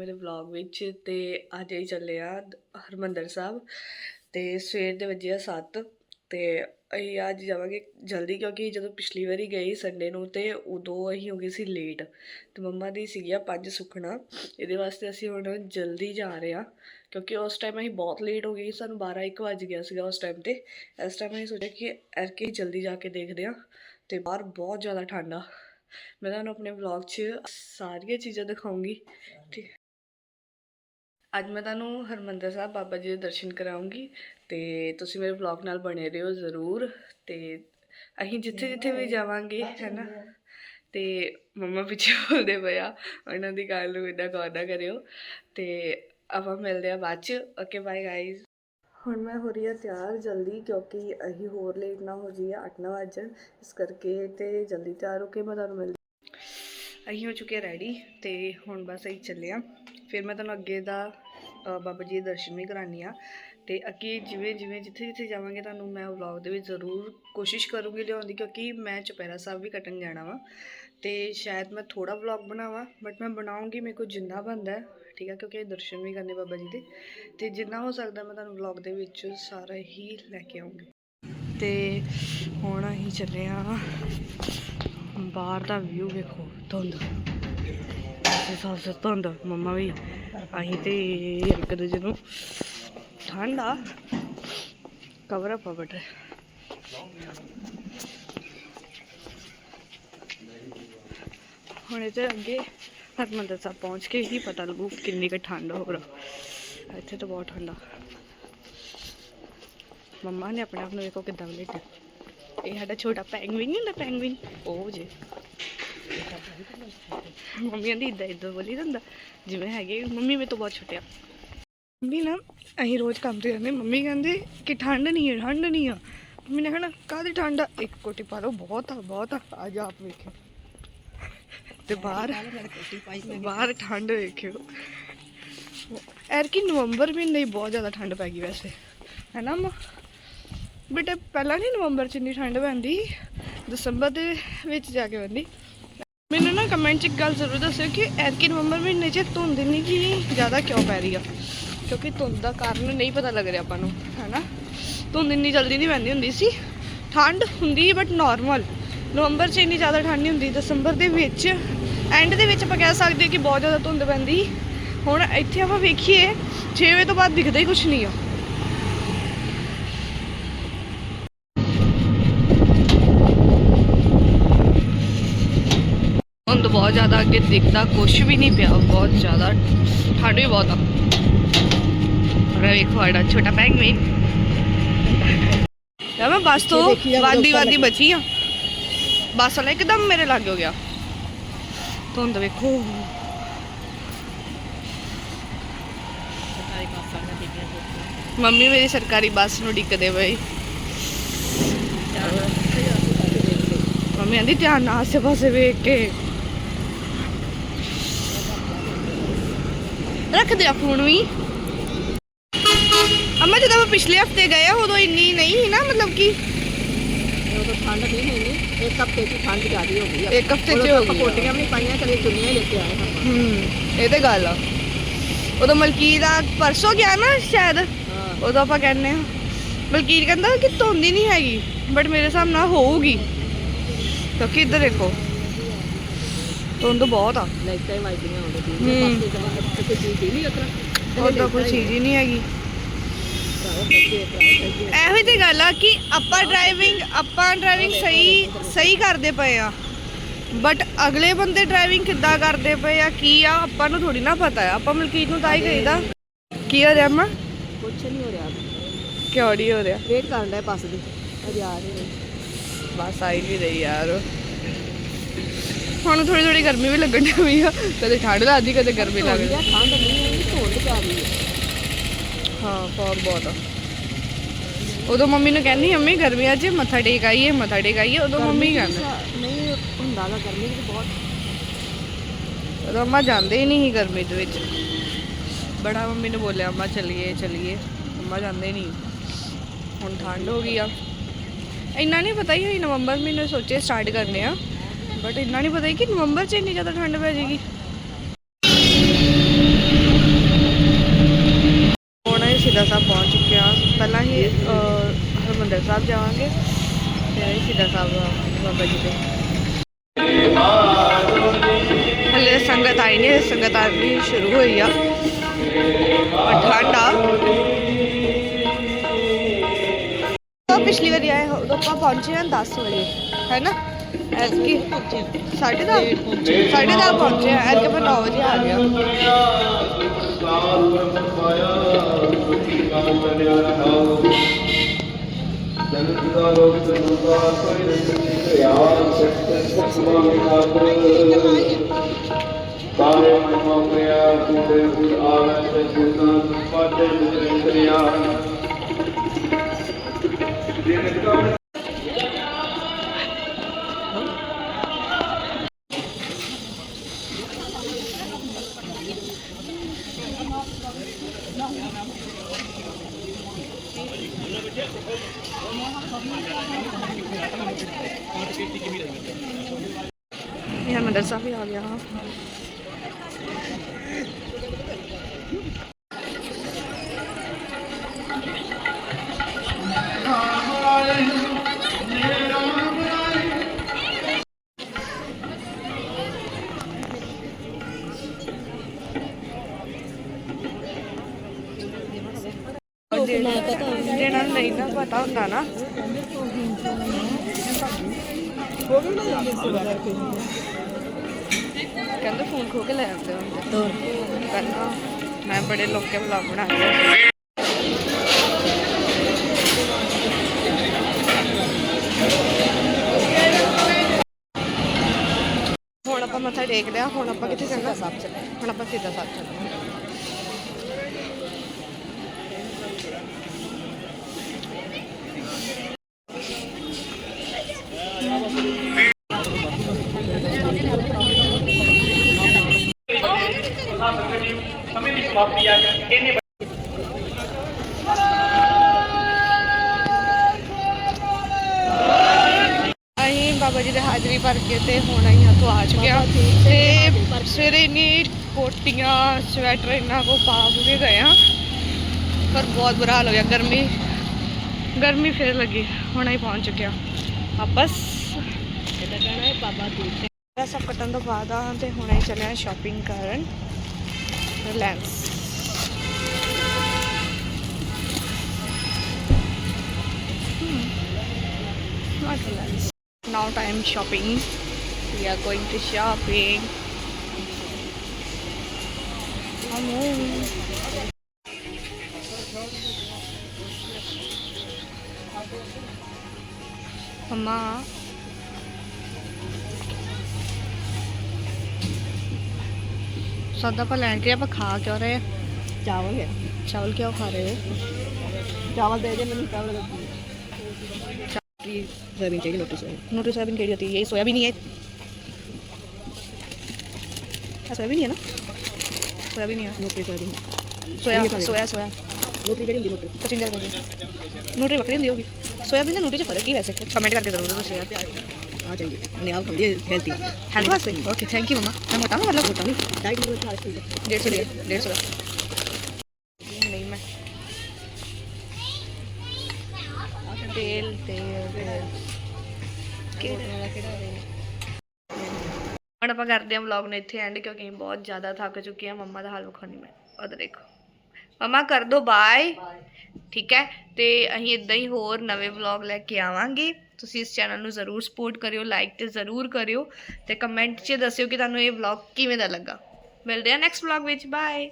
ਮੇਰੇ ਵਲੌਗ ਵਿੱਚ ਤੇ ਅੱਜ ਹੀ ਚੱਲੇ ਆ ਹਰਮੰਦਰ ਸਾਹਿਬ ਤੇ ਸਵੇਰ ਦੇ ਵਜੇ ਆ 7 ਤੇ ਅਸੀਂ ਅੱਜ ਜਾਵਾਂਗੇ ਜਲਦੀ ਕਿਉਂਕਿ ਜਦੋਂ ਪਿਛਲੀ ਵਾਰੀ ਗਏ ਸੰਡੇ ਨੂੰ ਤੇ ਉਦੋਂ ਅਸੀਂ ਹੋ ਗਏ ਸੀ ਲੇਟ ਤੇ ਮੰਮਾ ਦੀ ਸੀਗੀਆਂ ਪੰਜ ਸੁਖਣਾ ਇਹਦੇ ਵਾਸਤੇ ਅਸੀਂ ਹੁਣ ਜਲਦੀ ਜਾ ਰਹੇ ਆ ਕਿਉਂਕਿ ਉਸ ਟਾਈਮ ਅਸੀਂ ਬਹੁਤ ਲੇਟ ਹੋ ਗਏ ਸਾਨੂੰ 12 1 ਵੱਜ ਗਿਆ ਸੀਗਾ ਉਸ ਟਾਈਮ ਤੇ। ਇਸ ਟਾਈਮ ਅਸੀਂ ਸੋਚਿਆ ਕਿ ਐਰਕੇ ਜਲਦੀ ਜਾ ਕੇ ਦੇਖਦੇ ਆ ਤੇ ਬਾਹਰ ਬਹੁਤ ਜ਼ਿਆਦਾ ਠੰਡ ਆ। ਮੈਂ ਤੁਹਾਨੂੰ ਆਪਣੇ ਵਲੌਗ 'ਚ ਸਾਰੀਆਂ ਚੀਜ਼ਾਂ ਦਿਖਾਉਂਗੀ। ਠੀਕ ਅੱਜ ਮੈਂ ਤੁਹਾਨੂੰ ਹਰਮੰਦਰ ਸਾਹਿਬ ਬਾਬਾ ਜੀ ਦੇ ਦਰਸ਼ਨ ਕਰਾਉਂਗੀ ਤੇ ਤੁਸੀਂ ਮੇਰੇ ਵਲੌਗ ਨਾਲ ਬਣੇ ਰਹੋ ਜ਼ਰੂਰ ਤੇ ਅਸੀਂ ਜਿੱਥੇ ਜਿੱਥੇ ਵੀ ਜਾਵਾਂਗੇ ਹੈਨਾ ਤੇ ਮੰਮਾ ਪਿੱਛੇ ਬੋਲਦੇ ਪਿਆ ਉਹਨਾਂ ਦੀ ਗੱਲ ਨੂੰ ਇਦਾਂ ਗੌਰ ਨਾ ਕਰਿਓ। ਤੇ ਆਪਾਂ ਮਿਲਦੇ ਆ ਬਾਅਦ ਚ ਓਕੇ ਬਾਏ ਗਾਇਜ਼ ਹੁਣ ਮੈਂ ਹੋ ਰਹੀ ਆ ਤਿਆਰ ਜਲਦੀ ਕਿਉਂਕਿ ਅਸੀਂ ਹੋਰ ਲੇਟ ਨਾ ਹੋ ਜਾਈਏ 8 ਵਜੇ ਇਸ ਕਰਕੇ ਤੇ ਜਲਦੀ ਤਿਆਰ ਹੋ ਕੇ ਮੈਂ ਤੁਹਾਨੂੰ ਮਿਲ ਅਸੀਂ ਹੋ ਚੁੱਕੇ ਰੈਡੀ ਤੇ ਹੁਣ ਬਸ ਅਸੀਂ ਚੱਲੇ ਆ। ਫਿਰ ਮੈਂ ਤੁਹਾਨੂੰ ਅੱਗੇ ਦਾ ਬਾਬਾ ਜੀ ਦੇ ਦਰਸ਼ਨ ਵੀ ਕਰਾਨੀ ਆ ਤੇ ਅੱਗੇ ਜਿਵੇਂ ਜਿਵੇਂ ਜਿੱਥੇ ਜਿੱਥੇ ਜਾਵਾਂਗੇ ਤੁਹਾਨੂੰ ਮੈਂ ਵਲੌਗ ਦੇ ਵਿੱਚ ਜ਼ਰੂਰ ਕੋਸ਼ਿਸ਼ ਕਰੂੰਗੀ ਲਿਆਉਣ ਦੀ, ਕਿਉਂਕਿ ਮੈਂ ਚੁਪਹਿਰਾ ਸਾਹਿਬ ਵੀ ਕੱਟਣ ਜਾਣਾ ਵਾ। ਤੇ ਸ਼ਾਇਦ ਮੈਂ ਥੋੜਾ ਵਲੌਗ ਬਣਾਵਾਂ ਬਟ ਮੈਂ ਬਣਾਉਂਗੀ, ਮੇਰੇ ਕੋਲ ਜਿੰਨਾ ਬਣਦਾ ਠੀਕ ਹੈ, ਕਿਉਂਕਿ ਦਰਸ਼ਨ ਵੀ ਕਰਨੇ ਬਾਬਾ ਜੀ ਦੇ। ਤੇ ਜਿੰਨਾ ਹੋ ਸਕਦਾ ਮੈਂ ਤੁਹਾਨੂੰ ਵਲੌਗ ਦੇ ਵਿੱਚ ਸਾਰਾ ਹੀ ਲੈ ਕੇ ਆਉਂਗੀ। ਤੇ ਹੁਣ ਅਸੀਂ ਚੱਲੇ ਆ ਬਾਹਰ ਦਾ ਵਿਊ ਵੇਖੋ, ਧੁੰਦ। ਸਾਫ਼ ਸਾਫ਼ ਧੁੰਦ ਮੰਮਾ ਵੀ ਅਸੀਂ ਤੇ ਇੱਕ ਦੂਜੇ ਨੂੰ ਠੰਡ ਕਵਰ ਅਪ ਬਟ। ਹੁਣ ਇਹਦੇ ਅੱਗੇ ਹਰਮੰਦਰ ਸਾਹਿਬ ਪਹੁੰਚ ਕੇ ਹੀ ਪਤਾ ਲੱਗੂ ਕਿੰਨੀ ਕੁ ਠੰਡ ਹੋ ਰਿਹਾ। ਇੱਥੇ ਤਾਂ ਬਹੁਤ ਠੰਡ। ਮੰਮਾ ਨੇ ਆਪਣੇ ਆਪ ਨੂੰ ਵੇਖੋ ਕਿੱਦਾਂ ਲੇਟਿਆ। ਇਹ ਸਾਡਾ ਛੋਟਾ ਪੈਂਗਵਿਨ ਨਹੀਂ ਹੁੰਦਾ, ਪੈਂਗਵਿਨ? ਉਹ ਜੇ। ਮੰਮੀ ਕਹਿੰਦੀ ਇਦਾਂ ਇਦਾਂ ਬੋਲੀ ਜਾਂਦਾ। ਜਿਵੇਂ ਹੈਗੇ ਮੰਮੀ ਮੇਰੇ ਤੋਂ ਬਹੁਤ ਛੋਟੇ ਮੰਮੀ ਨਾ ਅਸੀਂ ਰੋਜ਼ ਕੰਮ ਤੇ ਜਾਂਦੇ ਮੰਮੀ ਕਹਿੰਦੇ ਕਿ ਠੰਡ ਨਹੀਂ ਹੈ ਠੰਡ ਨਹੀਂ ਆ। ਮੰਮੀ ਨੇ ਕਹਿਣਾ, ਕਾਹਦੀ ਠੰਡ ਆ? ਇੱਕ ਕੋਟੀ ਪਾ ਲਓ ਬਹੁਤ ਆ ਬਹੁਤ ਆ। ਅੱਜ ਆਪ ਵੇਖਿਓ। ਤੇ ਬਾਹਰ ਬਾਹਰ ਠੰਡ ਵੇਖਿਓ। ਐਰ ਨਵੰਬਰ ਮਹੀਨੇ ਹੀ ਬਹੁਤ ਜ਼ਿਆਦਾ ਠੰਡ ਪੈ ਗਈ ਵੈਸੇ। ਹੈ ਨਾ ਅੰਮਾ ਬੇਟੇ, ਪਹਿਲਾਂ ਨਹੀਂ ਨਵੰਬਰ ਚ ਇੰਨੀ ਠੰਡ ਪੈਂਦੀ? ਦਸੰਬਰ ਦੇ ਵਿੱਚ ਜਾ ਕੇ ਪੈਂਦੀ। ਮੈਨੂੰ ਨਾ ਕਮੈਂਟ 'ਚ ਇੱਕ ਗੱਲ ਜ਼ਰੂਰ ਦੱਸਿਓ ਕਿ ਐਤਕੀ ਨਵੰਬਰ ਮਹੀਨੇ 'ਚ ਧੁੰਦ ਇੰਨੀ ਕੀ ਜ਼ਿਆਦਾ ਕਿਉਂ ਪੈ ਰਹੀ ਆ? ਕਿਉਂਕਿ ਧੁੰਦ ਦਾ ਕਾਰਨ ਨਹੀਂ ਪਤਾ ਲੱਗ ਰਿਹਾ ਆਪਾਂ ਨੂੰ, ਹੈਨਾ? ਧੁੰਦ ਇੰਨੀ ਜਲਦੀ ਨਹੀਂ ਪੈਂਦੀ ਹੁੰਦੀ ਸੀ। ਠੰਡ ਹੁੰਦੀ ਬਟ ਨਾਰਮਲ ਨਵੰਬਰ 'ਚ ਇੰਨੀ ਜ਼ਿਆਦਾ ਠੰਡ ਨਹੀਂ ਹੁੰਦੀ, ਦਸੰਬਰ ਦੇ ਵਿੱਚ। ਐਂਡ ਦੇ ਵਿੱਚ ਆਪਾਂ ਕਹਿ ਸਕਦੇ ਹਾਂ ਕਿ ਬਹੁਤ ਜ਼ਿਆਦਾ ਧੁੰਦ ਪੈਂਦੀ ਹੁਣ ਇੱਥੇ ਆਪਾਂ ਵੇਖੀਏ 6 ਵਜੇ ਤੋਂ ਬਾਅਦ ਦਿਖਦਾ ਹੀ ਕੁਝ ਨਹੀਂ ਆ। ਬਹੁਤ ਜ਼ਿਆਦਾ ਅੱਗੇ ਦਿਖਦਾ ਕੁਝ ਵੀ ਨਹੀਂ ਪਿਆ ਬਹੁਤ ਜ਼ਿਆਦਾ ਠੰਡ ਵੀ ਬਹੁਤ ਆ। ਅਰੇ ਵੇਖੋ ਆੜਾ ਛੋਟਾ ਪੈਂਗਵਿਨ ਯਾ ਮੈਂ ਬਸ ਤੋਂ ਵਾਦੀ ਵਾਦੀ ਬਚੀ ਆ। ਬਸ ਵਾਲਾ ਇੱਕਦਮ ਮੇਰੇ ਲੱਗ ਹੋ ਗਿਆ। ਧੁੰਦ ਵੇਖੋ। ਮੰਮੀ ਮੇਰੀ ਸਰਕਾਰੀ ਬੱਸ ਨੂੰ ਡਿੱਕਦੇ ਪਈ ਮੰਮੀ ਆਂਦੀ ਧਿਆਨ ਨਾਲ ਆਸੇ ਪਾਸੇ ਵੇਖ ਕੇ। ਰੱਖ ਦੇ ਫੋਨ ਵੀ। ਅੰਮਾ ਜਦੋਂ ਆਪਾਂ ਪਿਛਲੇ ਹਫ਼ਤੇ ਗਏ ਆ ਉਦੋਂ ਇੰਨੀ ਨਹੀਂ ਸੀ ਨਾ ਮਤਲਬ ਕਿ ਉਦੋਂ ਠੰਡ ਨਹੀਂ ਹੈਗੀ ਇੱਕ ਹਫ਼ਤੇ ਚ ਠੰਡ ਜ਼ਿਆਦੀ ਹੋ ਗਈ ਆ। ਇੱਕ ਹਫ਼ਤੇ ਚ ਹੋ ਗਈ ਆ। ਕੋਟੀਆਂ ਵੀ ਨਹੀਂ ਪਾਈਆਂ ਕਦੇ ਚੁੰਨੀਆਂ ਲੈ ਕੇ ਆਏ ਹਾਂ ਹੂੰ ਇਹ ਤੇ ਗੱਲ ਆ। ਉਦੋਂ ਮਲਕੀਰ ਦਾ ਪਰਸੋਂ ਗਿਆ ਨਾ ਸ਼ਾਇਦ ਹਾਂ। ਉਦੋਂ ਆਪਾਂ ਕਹਿੰਦੇ ਆ ਮਲਕੀਰ ਕਹਿੰਦਾ ਕਿ ਧੁੰਦੀ ਨਹੀਂ ਹੈਗੀ ਬਟ ਮੇਰੇ ਹਿਸਾਬ ਨਾਲ ਹੋਊਗੀ। ਕਿਉਂਕਿ ਇੱਧਰ ਦੇਖੋ। ਧੁੰਦ ਬਹੁਤ ਆ। ਲਾਈਟਾਂ ਹੀ। ਵੱਜਦੀਆਂ ਹੂੰ। ਜਮਾ ਕੋਈ ਚੀਜ਼ ਹੀ ਨਹੀਂ ਅਕਰਾ ਉਹਦਾ ਕੋਈ ਚੀਜ਼ ਹੀ ਨਹੀਂ ਹੈਗੀ। ਇਹੋ ਹੀ ਤੇ ਗੱਲ ਆ ਕਿ ਆਪਾਂ ਡਰਾਈਵਿੰਗ ਆਪਾਂ ਡਰਾਈਵਿੰਗ ਸਹੀ ਸਹੀ ਕਰਦੇ ਪਏ ਆ। ਬਟ ਅਗਲੇ ਬੰਦੇ ਡਰਾਈਵਿੰਗ ਕਿੱਦਾਂ ਕਰਦੇ ਪਏ ਆ ਕੀ ਆ ਆਪਾਂ ਨੂੰ ਥੋੜੀ ਨਾ ਪਤਾ ਆ। ਆਪਾਂ ਮਲਕੀਤ ਨੂੰ ਤਾਂ ਹੀ ਕਹੀਦਾ। ਕੀ ਹੋ ਰਿਹਾ ਮਾਂ ਕੁਛ ਨਹੀਂ ਹੋ ਰਿਹਾ। ਕਿਉਂ ਨਹੀਂ ਹੋ ਰਿਹਾ? ਵੇਟ ਕਰਨ ਦਾ ਬੱਸ ਦੀ। ਅਜੇ ਆ ਨਹੀਂ ਰਹੀ ਬਸ ਆਈ ਨਹੀਂ ਰਹੀ ਯਾਰ। ਹੁਣ ਥੋੜੀ ਥੋੜੀ ਗਰਮੀ ਵੀ ਲੱਗਣ ਲੱਗ ਪਈ ਆ। ਕਦੇ ਠੰਡ ਲੱਗਦੀ ਕਦੇ ਗਰਮੀ ਲੱਗਦੀ। ਠੰਡ ਨਹੀਂ ਹੈ ਧੁੰਦ ਪੈ ਰਹੀ ਹੈ ਹਾਂ ਫੌਗ ਬਹੁਤ ਆ। ਉਦੋਂ ਮੰਮੀ ਨੂੰ ਕਹਿੰਦੀ ਮੰਮੀ ਗਰਮੀਆਂ 'ਚ ਮੱਥਾ ਟੇਕ ਆਈਏ ਮੱਥਾ ਟੇਕ ਆਈਏ ਉਦੋਂ ਮੰਮੀ ਕਹਿੰਦੇ। ਚ ਨਹੀਂ ਹੁੰਦਾ ਗਾ ਗਰਮੀ ਵਿੱਚ ਬਹੁਤ। ਉਦੋਂ ਅੰਮਾ ਜਾਂਦੇ ਹੀ ਨਹੀਂ ਸੀ ਗਰਮੀ ਦੇ ਵਿੱਚ। ਬੜਾ ਮੰਮੀ ਨੇ ਬੋਲਿਆ ਅੰਮਾ ਚਲੀਏ ਚਲੀਏ। ਅੰਮਾ ਜਾਂਦੇ ਨਹੀਂ। ਹੁਣ ਠੰਡ ਹੋ ਗਈ ਆ। ਇੰਨਾ ਨਹੀਂ ਪਤਾ ਹੀ ਹੋਈ ਨਵੰਬਰ ਮਹੀਨੇ ਸੋਚੇ ਸਟਾਰਟ ਕਰਨੇ ਆ। ਬਟ ਇੰਨਾ ਨਹੀਂ ਪਤਾ ਕਿ ਨਵੰਬਰ 'ਚ ਇੰਨੀ ਜ਼ਿਆਦਾ ਠੰਡ ਪੈ ਜਾਏਗੀ। ਹੁਣ ਅਸੀਂ ਸਿੱਧਾ ਸਾਹਿਬ ਪਹੁੰਚ ਚੁੱਕੇ ਹਾਂ। ਪਹਿਲਾਂ ਹੀ ਹਰਮੰਦਰ ਸਾਹਿਬ ਜਾਵਾਂਗੇ, ਫਿਰ ਅਸੀਂ ਸਿੱਧਾ ਸਾਹਿਬ ਬਾਬਾ ਜੀ ਦੇ। ਹਲੇ ਸੰਗਤ ਆਈ ਨੇ ਸੰਗਤ ਆਣੀ ਸ਼ੁਰੂ ਹੋਈ ਆ। ਠੰਡਾ ਪਿਛਲੀ ਵਾਰੀ ਆਏ ਉਦੋਂ ਆਪਾਂ ਪਹੁੰਚੇ ਹਾਂ 10 ਵਜੇ, ਹੈ ਨਾ? ਐਤਕੀ ਸਾਢੇ ਦਾ ਸਾਢੇ ਦਾ ਪਹੁੰਚੇ ਹਾਂ ਐਤਕੀ ਮੈਂ 9 ਵਜੇ ਆ ਗਿਆ ਸਾਰੇ ਮਨਮਾ ਪ੍ਰਿਆ ਕੂੜੇ ਕੁੜ ਆਵੈ ਤੇ ਸੁਨਾ ਪਾਦੇ ਸੁਰਿੰਦਰੀਆ ਦਿਨ ਕਾ ਇਹ ਹਰਿਮੰਦਰ ਸਾਹਿਬ ਵੀ ਆ ਗਿਆ। ਪਤਾ ਹੁੰਦਾ ਨਾ ਕਹਿੰਦੇ ਫੋਨ ਖੋ ਕੇ ਲੈ ਆਉਂਦੇ ਹੁੰਦੇ ਪਹਿਲਾਂ ਮੈਂ ਬੜੇ ਲੋਕੇ ਵਲੌਗ ਬਣਾਉਂਦੇ ਹੁਣ ਆਪਾਂ ਮੱਥਾ ਟੇਕ ਲਿਆ ਹੁਣ ਆਪਾਂ ਕਿੱਥੇ ਚੱਲਣਾ ਸਾਹਿਬ ਚੱਲੇ ਹੁਣ ਆਪਾਂ ਸਿੱਧਾ ਸਾਹਿਬ ਅਸੀਂ ਬਾਬਾ ਜੀ ਦੇ ਹਾਜ਼ਰੀ ਭਰ ਕੇ ਤੇ ਹੁਣ ਅਸੀਂ ਹੱਥੋਂ ਆ ਚੁੱਕੇ ਹਾਂ ਤੇ ਸਵੇਰੇ ਇੰਨੀ ਕੋਟੀਆਂ ਸਵੈਟਰ ਇੰਨਾ ਕੋ ਪਾ ਕੇ ਗਏ ਹਾਂ। ਪਰ ਬਹੁਤ ਬੁਰਾ ਹਾਲ ਹੋ ਗਿਆ ਗਰਮੀ ਗਰਮੀ ਫਿਰ ਲੱਗੀ ਹੁਣ ਅਸੀਂ ਪਹੁੰਚ ਚੁੱਕੇ ਹਾਂ ਵਾਪਸ। ਇਹਦਾ ਕਹਿਣਾ ਹੈ ਬਾਬਾ ਦੀਪ ਇਹ ਸਭ ਕੱਟਣ ਤੋਂ ਬਾਅਦ ਆ ਤੇ ਹੁਣ ਅਸੀਂ ਚੱਲੇ ਹਾਂ ਸ਼ਾਪਿੰਗ ਕਰਨ। Relax hmm. not. Now time shopping. We are going to shopping. Come on. Mama, ਸਾਦਾ ਆਪਾਂ ਲੈਣ ਕੇ ਆਪਾਂ ਖਾ ਕਿਉਂ ਰਹੇ ਚਾਵਲ ਹੈ। ਚਾਵਲ ਕਿਉਂ ਖਾ ਰਹੇ ਚਾਵਲ ਦੇ ਦੇ ਮੈਨੂੰ ਚਾਵਲ ਦੇ ਚਾਵਲ ਸੋਇਆਬੀਨ ਚਾਹੀਏ ਲੋਟੀ ਲੋਟੀ ਸੋਇਆਬੀन ਕਿਹੜੀ ਹੁੰਦੀ ਹੈ ਇਹ ਨਾ? ਸੋਇਆਬੀਨ ਹੈ ਲੋਟੀ ਸੋਇਆਬੀਨ ਸੋਇਆ ਸੋਇਆ ਸੋਇਆ। ਲੋਟੀ ਕਿਹੜੀ ਹੁੰਦੀ ਲੋਟੀ ਕਚਿੰਦਰ ਹੁੰਦੀ ਲੋਟੀ ਵੱਖਰੀ ਹੁੰਦੀ ਸੋਇਆਬੀਨ ਦੇ 'ਚ ਫ਼ਰਕ ਹੀ ਵੈਸੇ। ਕਮੈਂਟ ਕਰਕੇ ਜ਼ਰੂਰ ਦੱਸਿਓ यार ਆ ਚਾਹੀਦੀ ਨੇ ਆਪ ਖਾਂਦੀ ਹੈਲਥੀ हेल्थ वास्ते ओके थैंक यू मम्मा मैं मोटा हूँ मतलब ਹੋਤਾ ਨਹੀਂ ਡਾਈਟ ਨੂੰ ਚਾਹ ਚਾਹੀਦੀ डेढ़ सौ लिया डेढ़ सौ का नहीं मैं तेल तेल ਕਿਹੜਾ ਕਿਹੜਾ ਹੁਣ ਆਪਾਂ ਕਰਦੇ ਹਾਂ ਵਲੌਗ ਨੂੰ ਇੱਥੇ ਐਂਡ ਕਿਉਂਕਿ ਅਸੀਂ ਬਹੁਤ ਜ਼ਿਆਦਾ ਥੱਕ ਚੁੱਕੇ ਹਾਂ ਮੰਮਾ ਦਾ ਹਾਲ ਵਿਖਾਉਣੀ ਮੈਂ ਉਹਦੇ ਦੇਖੋ ਮੰਮਾ ਕਰ ਦੋ ਬਾਏ ਠੀਕ ਹੈ? ਤੇ ਅਸੀਂ ਇਦਾਂ ਹੀ ਹੋਰ ਨਵੇਂ ਵਲੌਗ ਲੈ ਕੇ ਆਵਾਂਗੇ। ਤੁਸੀਂ ਇਸ ਚੈਨਲ ਨੂੰ ਜ਼ਰੂਰ ਸਪੋਰਟ ਕਰਿਓ ਲਾਈਕ ਤੇ ਜ਼ਰੂਰ ਕਰਿਓ ਤੇ ਕਮੈਂਟ 'ਚ ਦੱਸਿਓ ਕਿ ਤੁਹਾਨੂੰ ਇਹ ਵਲੌਗ ਕਿਵੇਂ ਦਾ ਲੱਗਾ। ਮਿਲਦੇ ਹਾਂ ਨੈਕਸਟ ਵਲੌਗ ਵਿੱਚ ਬਾਏ